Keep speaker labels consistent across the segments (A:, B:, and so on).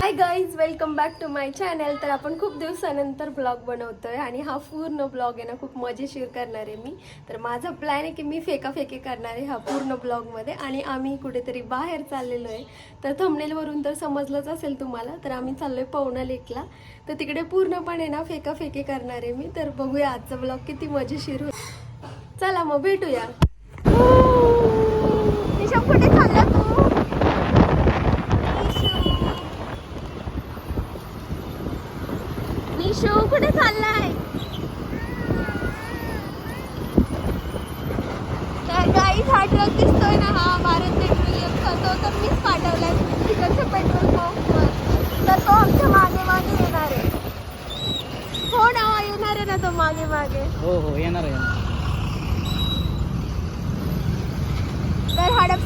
A: Hi guys welcome back to my channel तर आपण खूप दिवसानंतर ब्लॉग बनवतोय आणि हा पूर्ण ब्लॉग आहे ना खूप मजेशीर करणार आहे मी. तर माझा प्लॅन आहे की मी फेकाफेकी करणार आहे हा पूर्ण ब्लॉगमध्ये आणि आम्ही कुठेतरी बाहेर चाललेलो आहे. तर थंबनेलवरून तर समजलंच असेल तुम्हाला तर आम्ही चाललोय पवना लेकला तर तिकडे पूर्णपणे ना फेकाफेकी करणार आहे मी. तर बघूया आजचा ब्लॉग किती मजेशीर होईल. चला मग भेटूया निशा कुठे चालला तू निशू कुठे चाललाय तर गाईच हा ट्रक दिसतोय ना हा भारत पेट्रोलियमचा तो तर मीच पाठवलाय तिकडच्या पेट्रोल पंपवर तर तो आमच्या मागे मागे येणार आहे हो ना येणार आहे ना तो मागे मागे
B: हो हो येणार आहे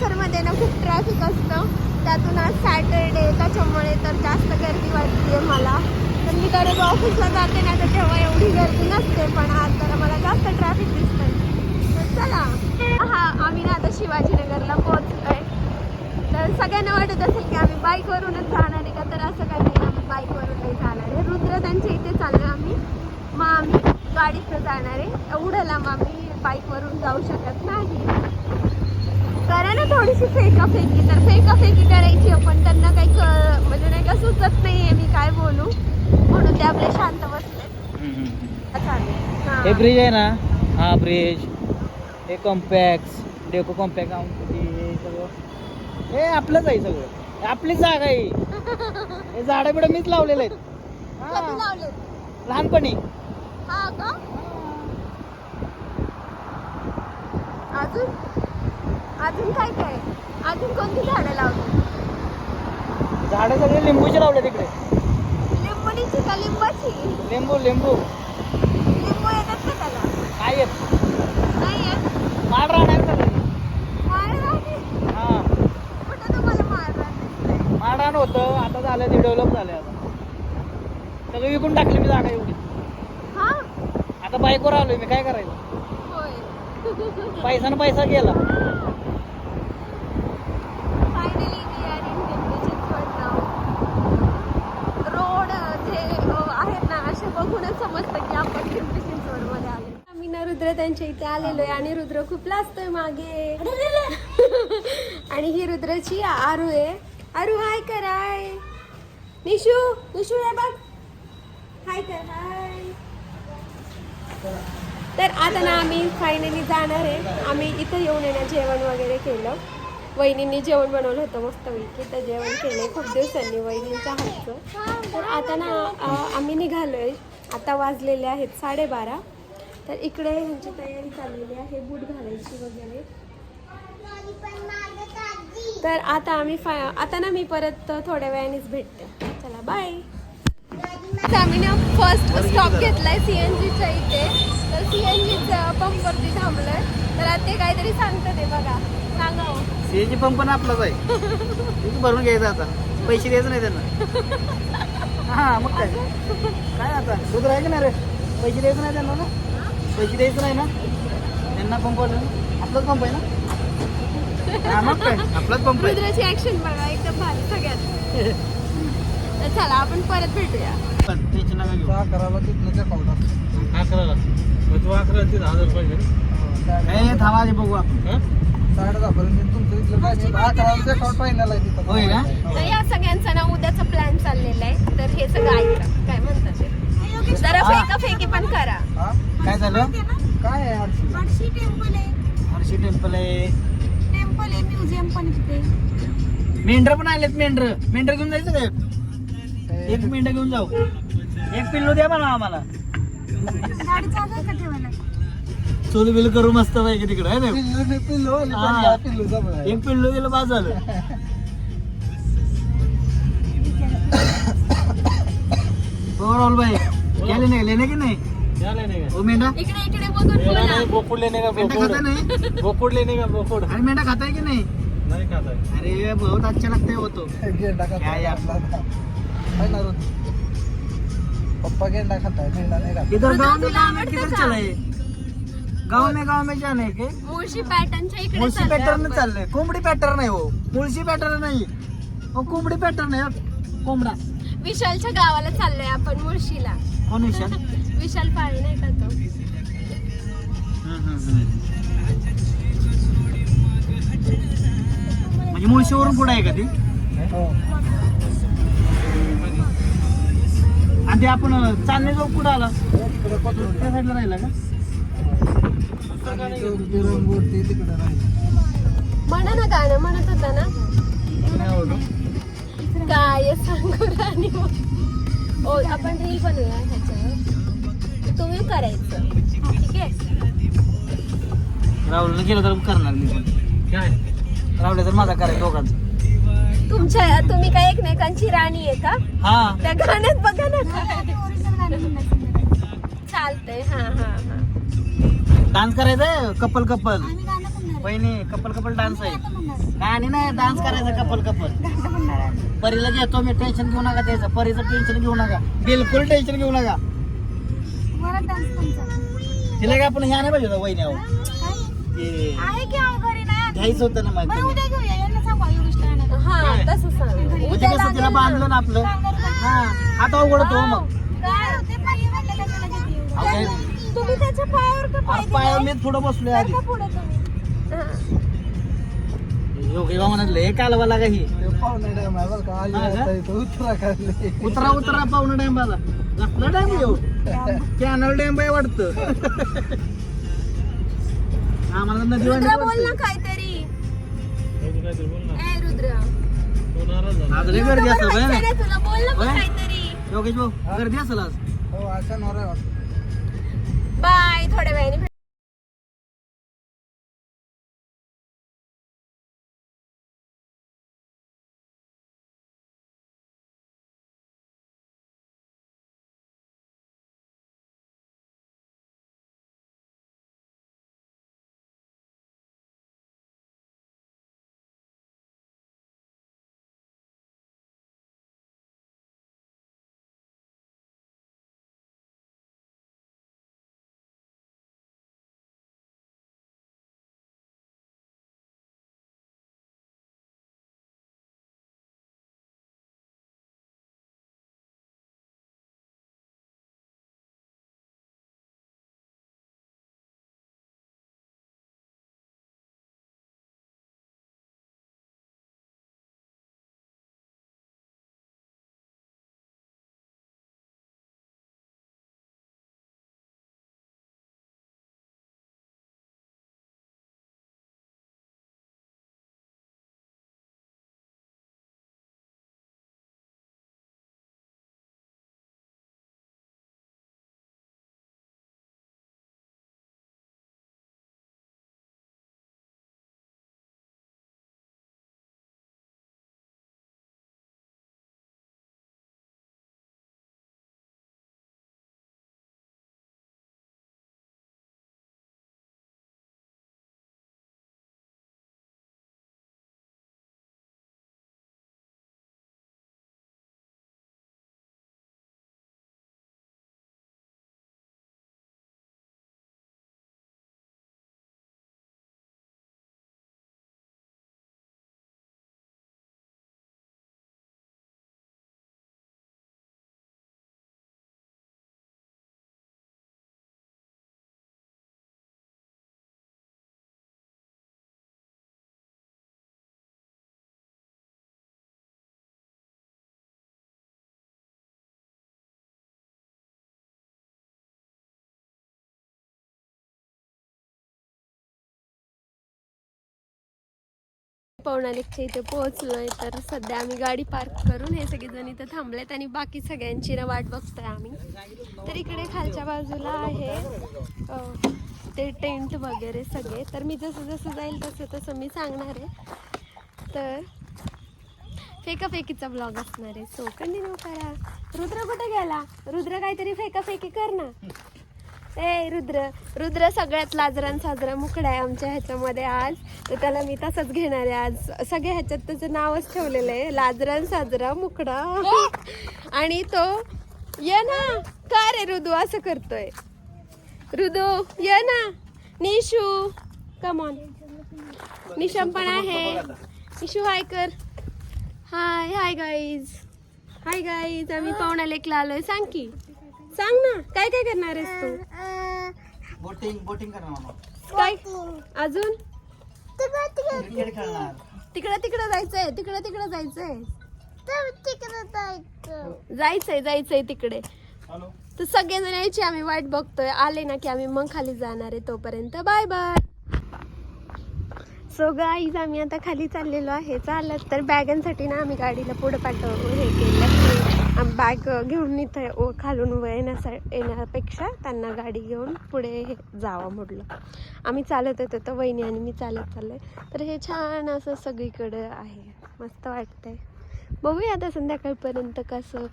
A: तर संडे ना खूप ट्रॅफिक असतं. त्यातून आज सॅटरडे त्याच्यामुळे तर जास्त गर्दी वाटते मला. तर मी दररोज ऑफिसला जाते ना तर तेव्हा एवढी गर्दी नसते पण आज जरा मला जास्त ट्रॅफिक दिसतंय. तर चला. हा आम्ही ना आता शिवाजीनगरला पोहोचलोय. तर सगळ्यांना वाटत असेल की आम्ही बाईकवरूनच जाणार आहे का? तर असं काही नाही आम्ही बाईकवरून नाही जाणार आहे. रुद्र त्यांच्या इथे चाललो आम्ही. मग आम्ही गाडीतनं जाणार आहे. एवढं लांब आम्ही बाईकवरून जाऊ शकत नाही. करा ना थोडीशी फेकाफेकी तर फेकाफेकी करायची आपण त्यांना काही क- म्हणजे नाही का सुचत नाहीये मी काय बोलू. म्हणून ते आपले शांत बसले. चालेल हा.
B: ब्रिज आहे ना हा ब्रिज हे कॉम्पॅक्स डेको कॉम्पॅक्ट हे सगळं. हे आपलंच आहे सगळं. आपलीच जागा आहे. हे झाडं बिडं मीच लावलेलं हा,
A: लावले
B: लहानपणी.
A: हा. अजून? अजून काय काय? अजून कोणती झाडं लावली?
B: झाडं सगळे लिंबूचे लावले तिकडे.
A: लिंबणीची का लिंबाची?
B: लिंबू लिंबू.
A: लिंबू येतात का त्याला?
B: काय येत.
A: नाही येत?
B: माड राहणार सगळे
A: माळ राहते?
B: हा.
A: कुठं तुम्हाला माळ राहते?
B: माडाण होतं आता झालं ते डेव्हलप झालं आता. सगळं विकून टाकली मी जागा एवढी.
A: हा?
B: आता बाईकवर आलोय मी काय करायचं?
A: होय.
B: पैसा ना पैसा गेला.
A: Finally we are in Pimpri road जे आहेत ना असे बघूनच समजतं की आपण पिंपरी चिंचवडमध्ये आले आम्ही ना रुद्र त्यांच्या इथे आलेलो आहे आणि रुद्र खूप लाजतोय मागे. आणि ही रुद्रची आरू आहे. आरू हाय कराय निशू निशू हे बघ. हाय कर हाय तर आता ना आम्ही फायनली जाणार आहे. आम्ही इथं येऊन येणं जेवण वगैरे केलं. वहिनींनी जेवण बनवलं होतं मस्तपैकी तर जेवण केलं खूप दिवसांनी वहिनींच्या हातचं. तर आता ना आम्ही निघालो आहे आता वाजलेले आहेत साडेबारा. तर इकडे ह्यांची तयारी चाललेली आहे बूट घालायची वगैरे. तर आता आम्ही फा आता ना मी परत थोड्या वेळानेच भेटते. चला बाय आम्ही ना फर्स्ट स्टॉप घेतलाय सीएनजीच्या इथे. तर सी एन सीएनजीच्या पंपवरती थांबलोय. तर आता ते काहीतरी सांगतं ते बघा. सांगा हो.
B: सीएनजी पंप पण आपलाच आहे. तिथे भरून घ्यायचं आता. पैसे द्यायचं नाही त्यांना. हा मग काय? काय आता? दूध आहे की नाही रे? पैसे द्यायचं नाही त्यांना ना? पैसे द्यायचं नाही ना? त्यांना पंप आपलाच पंप आहे ना? हा मग काय? आपलाच पंप आहे.
A: रुद्राची ऍक्शन बघा एकदम भारी सगळ्यात. तर चला आपण परत भेटूया.
B: पण टेन्शन नका घेऊ.
C: अकराला तिथनं चेकआउट
D: अकराला मग तू अकराला तिथं हजार रुपये घे
B: ए थांबा बघू आपण.
C: साडे दहा पर्यंत तुमचं इथलं काय नाही. अकराला चेकआउट फायनल आहे तिथं.
B: होय का?
A: तर या सगळ्यांचा ना उद्याचा प्लॅन चाललेला आहे. तर हे सगळं ऐका. काय म्हणतात ते? जरा. फेका फेकी पण करा.
C: हा?
B: काय झालं?
C: काय आहे हर्षी?
E: हर्षी टेम्पल आहे.
B: हर्षी टेम्पल आहे.
E: टेम्पल आहे म्युझियम पण तिथे
B: मेंढर पण आलेत मेंढर. मेंढर घेऊन जायचं का एक? एक मेंढर घेऊन जाऊ. एक पिल्लू द्या मला आम्हाला.
E: गाडी चालू आहे का ठेवायला?
B: चोल बिल करू मस्त पाहिजे तिकडे आहे ना?
C: पिल्लू
B: हा. एक पिल्लू गेलं बाद झालं हो राहुल भाई क्या लेने लेने की नहीं?
D: नाही. का
B: वो मेंढा?
A: इकडे इकडे बघून
D: मेरा
A: बोला
D: नाही बोकुड लेने का
B: मेंढा खाता
D: बोकुड
B: नहीं?
D: बोकुड लेने का बोकुड?
B: अरे मेंढा खाता है कि नहीं?
D: नाही खाता है.
B: अरे बहुत अच्छा लगता है तो.
C: गेंडा पप्पा गेंडा खाताय गेंडा नाही खात.
B: गाँव में किधर
A: का?
B: चला है गाव में गाव में जाने के?
A: मुळशी पॅटर्नच्या इकडे
B: मुळशी
A: चाललोय
B: पॅटर्न
A: आपण.
B: चाललंय. कोंबडी पॅटर्न नाही हो. मुळशी पॅटर्न नाही. हो कोंबडी पॅटर्न आहे हो. कोंबडा.
A: विशालच्या गावाला चाललोय आपण मुळशीला.
B: कोण विशाल?
A: विशाल पाळी नाही का तो?
B: म्हणजे मुळशीवरून पुढे आहे का ती?
C: हो.
B: आणि ते आपण चांदणे चौक कुठं आला?
C: तिकडे पकडून.
B: त्या साईडला राहिला का?
A: म्हणा ना गाणं म्हणत होता ना. काय सांगू राणी ओ आपण रील बनवूया ह्याच्यावर तुम्ही करायचं. ठीक आहे?
B: राहुलने केलं तर करणार मी पण.
D: काय?
B: राहुल तर माझा करायचा दोघांचा.
A: तुमच्या तुम्ही काय एकमेकांची राणी आहे का?
B: हा.
A: त्या गाण्यात बघा ना. चालतंय हा हा हा.
B: डान्स करायचा कपल कपल.
E: आम्ही गाणं म्हणणार.
B: बहिणी कपल कपल डान्स आहे.
E: गाणं
B: नाही डान्स करायचा कपल कपल. परीला घेतो मी टेन्शन घेऊ नका त्याचं. परीचं टेन्शन घेऊ नका. बिलकुल टेन्शन घेऊ नका. तिला काय आपण ह्या नाही पाहिजे होतं वहिनी अहो
E: काय?
B: ते
E: आहे की अहो घरी नाही आली.
B: घ्यायचं होतं ना माहिती
E: उद्या.
A: हा
B: कसं तिला बांधलं ना आपलं? हा आता अवघड होतो मग.
A: तुम्ही त्याच्या पायावर का पाय
B: अहो, पायावर मी पुढं बसलोय आधी.
A: दिलाय? पुढे तुम्ही? हा.
B: योगी बा म्हणाले हे कालवा लागा ही.
C: ते पाहुणे डॅम आहे बरं का. आली
B: हा का?
C: आता इथं उतरा
B: उतरा उतरा पाहुणा डॅमला कसला डॅम येऊ कॅनल डॅम आहे वाटतं. आम्हाला नदी
A: रुद्र. बोल ना काहीतरी.
D: बोल
A: ए रुद्र.
B: आज लय गर्दी असेल बरं
A: ना तुला. बोल ना मग
B: होय?
A: काहीतरी.
B: योगेश भाऊ गर्दी असेल आज.
C: हो अशा नवरा वाटतं.
A: बाय थोड्या वेळाने पवनालेकच्या इथे पोहोचलोय तर सध्या आम्ही गाडी पार्क करून हे सगळेजण इथं थांबलेत आणि बाकी सगळ्यांची ना वाट बघतोय आम्ही. तर इकडे खालच्या बाजूला आहे ते टेंट वगैरे सगळे. तर मी जसं जसं जाईल तसं तसं मी सांगणार आहे. तर फेकाफेकीचा ब्लॉग असणार आहे. सो कंटिन्यू करा. रुद्र कुठे गेला? रुद्र काहीतरी फेकाफेकी कर ना. ए रुद्र. रुद्र सगळ्यात लाजरान साजरा मुकडा आहे आमच्या ह्याच्यामध्ये आज. तर त्याला मी तसंच घेणार आहे आज. सगळ्या ह्याच्यात त्याचं नावच ठेवलेलं आहे. लाजरान साजरा मुकडा. आणि तो ये ना. का रे रुदू? असं करतोय. रुदू ये ना. निशू. कमॉन निशम पण आहे. निशू हाय कर. हाय हाय गाईज हाय गाईज आम्ही पाहुणा लेकला आलोय. सांग की. सांग ना काय काय करणार आहेस तू?
B: बोटिंग बोटिंग करणार मामा.
A: काय? अजून?
B: क्रिकेट खेळणार.
A: तिकडं तिकडं जायचंय तिकडं तिकडं जायचंय. जायचंय जायचंय तिकडे.
B: हॅलो
A: तर सगळेजण यायचे आम्ही वाट बघतोय. आले ना की आम्ही मग खाली जाणार आहे तोपर्यंत. बाय बाय सो गाईज आम्ही आता खाली चाललेलो आहे. चालत तर बॅगांसाठी ना आम्ही गाडीला पुढे पाठव. हे केलं. बॅग घेऊन इथं ओ- खालून व येण्यासा येण्यापेक्षा त्यांना गाडी घेऊन पुढे हे जावं म्हटलं. आम्ही चालत येतो तर वहिनी आणि मी चालत चाललोय. तर हे छान असं सगळीकडं आहे. मस्त वाटतंय. बघूया आता संध्याकाळपर्यंत कसं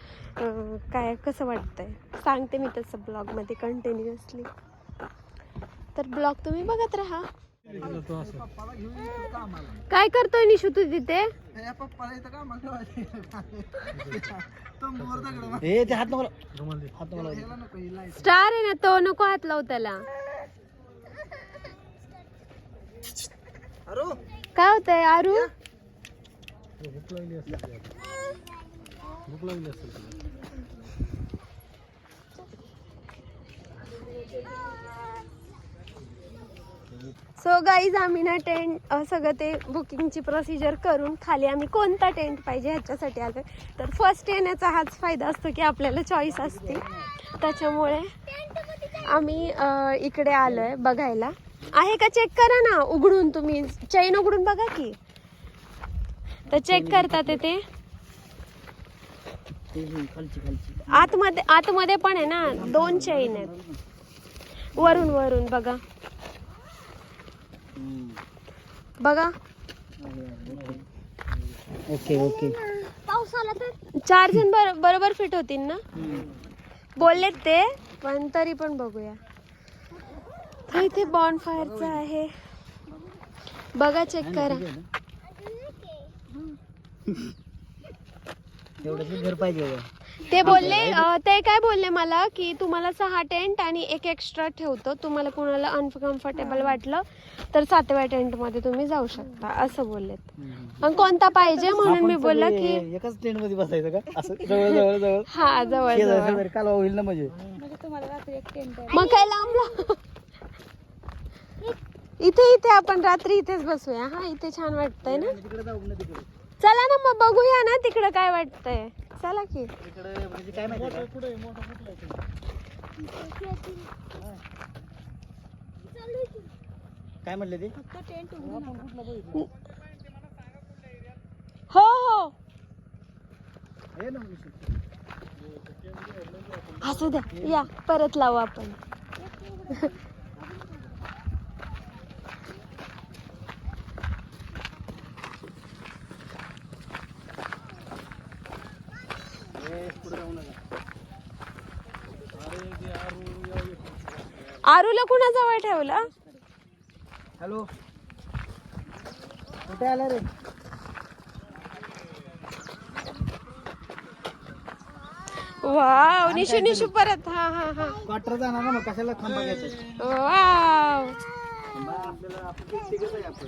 A: काय कसं वाटतंय. सांगते मी तसं ब्लॉगमध्ये कंटिन्युअसली तर ब्लॉग तुम्ही बघत राहा. काय करतोय निशू तू तिथे
B: हात. हात
C: ही
A: स्टार आहे ना तो नको हात लाव त्याला काय होतंय आरू
D: भूक लागली असेल. भूक लागली असेल
A: सो गाईज आम्ही ना टेंट सगळं ते बुकिंगची प्रोसिजर करून खाली आम्ही कोणता टेंट पाहिजे ह्याच्यासाठी आलो तर फर्स्ट येण्याचा हाच फायदा असतो की आपल्याला चॉईस असते. त्याच्यामुळे आम्ही इकडे आलो आहे बघायला. आहे का चेक करा ना उघडून तुम्ही. चैन उघडून बघा की. तर चेक करतात ते. आतमध्ये आतमध्ये पण आहे ना दोन चैन आहेत. वरून वरून बघा. बघा.
B: ओके ओके
A: पाऊस आला तर चार जण बर बरोबर फिट होतील ना? बोललेत ते पण तरी पण बघूया. तर इथे बॉन्ड फायरचं आहे. बघा चेक करा.
B: एवढंच घर पाहिजे बघा.
A: ते बोलले अं, ते काय बोलले मला की तुम्हाला सहा टेंट आणि एक एक्स्ट्रा ठेवतो. तुम्हाला कोणाला अनकम्फर्टेबल वाटलं तर सातव्या टेंटमध्ये तुम्ही जाऊ शकता असं बोललेत. पण कोणता पाहिजे म्हणून मी बोलला
B: सगळे
A: की
B: एकाच ट्रेन मध्ये बसायचं का? असं जवळ जवळ जवळ.
A: हा जवळ जवळ.
B: शेजारी कालवा होईल ना म्हणजे.
E: म्हणजे तुम्हाला रात्री एक टेंट आहे.
A: मग काय लांबला? इथे इथे आपण रात्री इथेच बसूया. हा इथे छान वाटतंय ना?
B: तिकडे जाऊ ना तिकडे.
A: चला ना मग बघूया ना तिकडं काय वाटतंय. चला की.
B: तिकडे म्हणजे काय माहिती का? काय म्हटले ते?
A: हो हो.
B: ना.
A: असू द्या. या परत लावू आपण. आरूला कुणाजवळ ठेवलं?
B: हॅलो. कुठे आला रे?
A: वाव निशू निशू परत. हा हा हा.
B: क्वार्टर जाणार ना मग कशाला थांबा घ्यायचं?
A: वाव.
B: आपल्याला आपण ते तिघंच आहे आपण.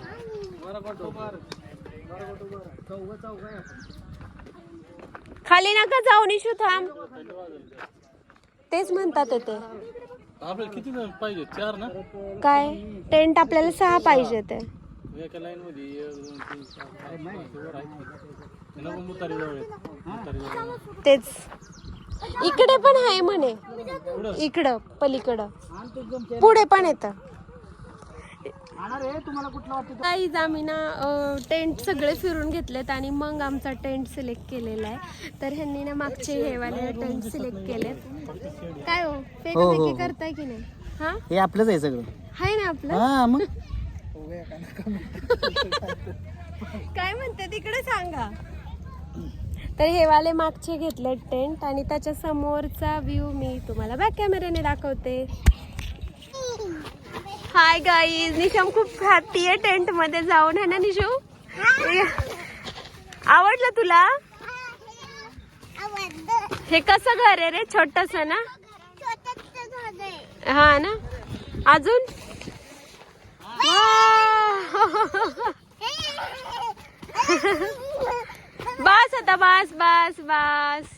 B: चौघ चौघ आहे आपण.
A: खाली नका जाऊ निशू थांब तेच म्हणतात ते
D: आपल्याला किती जण पाहिजे चार ना
A: काय टेंट आपल्याला सहा पाहिजे ते
D: एका लाईन मध्ये एक दोन तीन चार पाच सहा, ते वर आहेत. ते नको मुतारी जवळ आहेत. मुतारी जवळ आहेत.
A: तेच इकडे पण आहे म्हणे इकडं पलीकडं पुढे पण येतं
B: आणा रे तुम्हाला कुठलं वाटतं
A: काहीच आम्ही ना टेंट सगळे फिरून घेतलेत आणि मग आमचा टेंट सिलेक्ट केलेला आहे. तर ह्यांनी ना मागचे हे वाले टेंट सिलेक्ट केलेत. काय हो? फेकाफेकी करताय की नाही? हा?
B: हे आपलंच आहे सगळं.
A: आहे ना आपलं?
B: हा मग.
A: काय म्हणते? तिकडे सांगा. तर हे वाले मागचे घेतले टेंट आणि त्याच्या समोरचा व्ह्यू मी तुम्हाला बॅक कॅमेऱ्याने दाखवते. हाय गाईज निशम खूप हॅपी आहे टेंटमध्ये जाऊन है ना निशू? आवडलं तुला? हे कसं घर आहे रे? छोटस ना? हा ना? अजून? बस आता बस बस बस.